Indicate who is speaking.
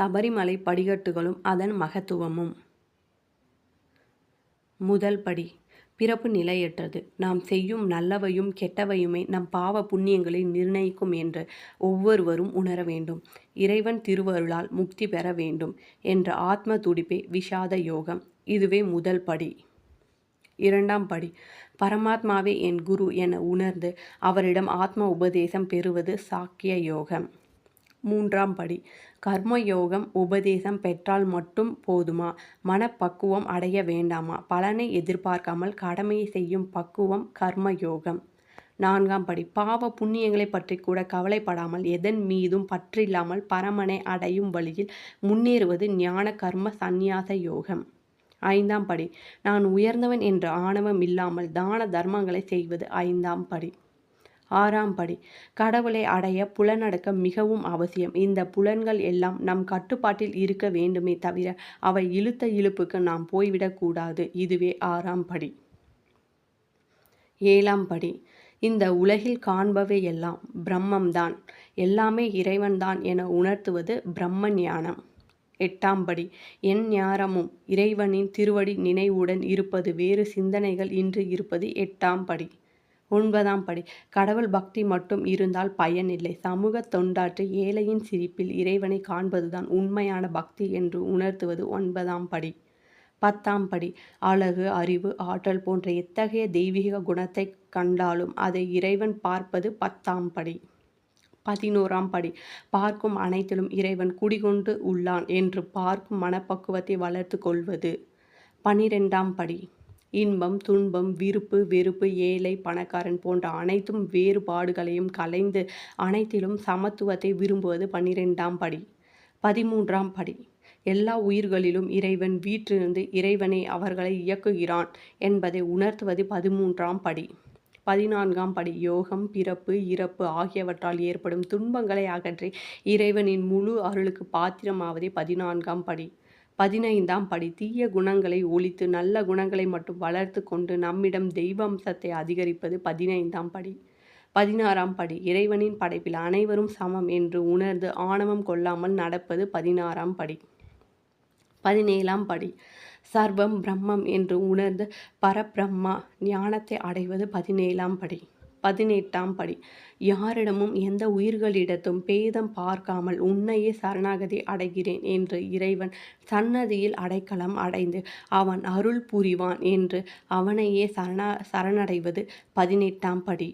Speaker 1: சபரிமலை படிகட்டுகளும் அதன் மகத்துவமும். முதல் படி பிறப்பு நிலையற்றது. நாம் செய்யும் நல்லவையும் கெட்டவையுமே நம் பாவ புண்ணியங்களை நிர்ணயிக்கும் என்று ஒவ்வொருவரும் உணர வேண்டும். இறைவன் திருவருளால் முக்தி பெற வேண்டும் என்ற ஆத்ம துடிப்பே விஷாத யோகம். இதுவே முதல் படி. இரண்டாம் படி பரமாத்மாவே என் குரு என உணர்ந்து அவரிடம் ஆத்ம உபதேசம் பெறுவது சாக்கிய யோகம். மூன்றாம் படி. கர்ம யோகம் உபதேசம் பெற்றால் மட்டும் போதுமா? மனப்பக்குவம் அடைய வேண்டாமா? பலனை எதிர்பார்க்காமல் கடமையை செய்யும் பக்குவம் கர்ம யோகம் நான்காம் படி. பாவ புண்ணியங்களை பற்றி கூட கவலைப்படாமல் எதன் மீதும் பற்றில்லாமல் பரமனை அடையும் வழியில் முன்னேறுவது ஞான கர்ம சந்நியாச யோகம். ஐந்தாம் படி. நான் உயர்ந்தவன் என்ற ஆணவம் இல்லாமல் தான தர்மங்களை செய்வது ஐந்தாம் படி. ஆறாம் படி. கடவுளை அடைய புலனடக்கம் மிகவும் அவசியம். இந்த புலன்கள் எல்லாம் நம் கட்டுப்பாட்டில் இருக்க வேண்டுமே தவிர அவை இழுத்த இழுப்புக்கு நாம் போய்விடக்கூடாது இதுவே ஆறாம் படி. ஏழாம் படி. இந்த உலகில் காண்பவை எல்லாம் பிரம்மம்தான். எல்லாமே இறைவன்தான் என உணர்த்துவது பிரம்ம ஞானம் எட்டாம் படி. என் ஞானமும் இறைவனின் திருவடி நினைவுடன் இருப்பது வேறு சிந்தனைகள் இன்று இருப்பது எட்டாம் படி. ஒன்பதாம் படி. கடவுள் பக்தி மட்டும் இருந்தால் பயனில்லை சமூக தொண்டாற்று ஏழையின் சிரிப்பில் இறைவனை காண்பதுதான் உண்மையான பக்தி என்று உணர்த்துவது ஒன்பதாம் படி. பத்தாம் படி. அழகு அறிவு ஆற்றல் போன்ற எத்தகைய தெய்வீக குணத்தை கண்டாலும் அதை இறைவன் பார்ப்பது பத்தாம் படி. பதினோராம் படி. பார்க்கும் அனைத்திலும் இறைவன் குடிகொண்டு உள்ளான் என்று பார்க்கும் மனப்பக்குவத்தை வளர்த்து கொள்வது. பனிரெண்டாம் படி. இன்பம் துன்பம் விருப்பு வெறுப்பு ஏழை பணக்காரன் போன்ற அனைத்தும் வேறுபாடுகளையும் கலைந்து அனைத்திலும் சமத்துவத்தை விரும்புவது பன்னிரெண்டாம் படி. பதிமூன்றாம் படி. எல்லா உயிர்களிலும் இறைவன் வீற்றிருந்து இறைவனை அவர்களை இயக்குகிறான் என்பதை உணர்த்துவது பதிமூன்றாம் படி. பதினான்காம் படி. யோகம் பிறப்பு இறப்பு ஆகியவற்றால் ஏற்படும் துன்பங்களை அகற்றி இறைவனின் முழு அருளுக்கு பாத்திரமாவதே பதினான்காம் படி. பதினைந்தாம் படி தீய குணங்களை ஒழித்து நல்ல குணங்களை மட்டும் வளர்த்து கொண்டு நம்மிடம் தெய்வ அம்சத்தை அதிகரிப்பது பதினைந்தாம் படி. பதினாறாம் படி இறைவனின் படைப்பில் அனைவரும் சமம் என்று உணர்ந்து ஆணவம் கொள்ளாமல் நடப்பது பதினாறாம் படி. பதினேழாம் படி சர்வம் பிரம்மம் என்று உணர்ந்து பரபிரம்மா ஞானத்தை அடைவது பதினேழாம் படி. பதினெட்டாம் படி. யாரிடமும் எந்த உயிர்களிடத்தும் பேதம் பார்க்காமல் உன்னையே சரணாகதி அடைகிறேன் என்று இறைவன் சன்னதியில் அடைக்கலம் அடைந்து அவன் அருள் புரிவான் என்று அவனையே சரணா சரணடைவது பதினெட்டாம் படி.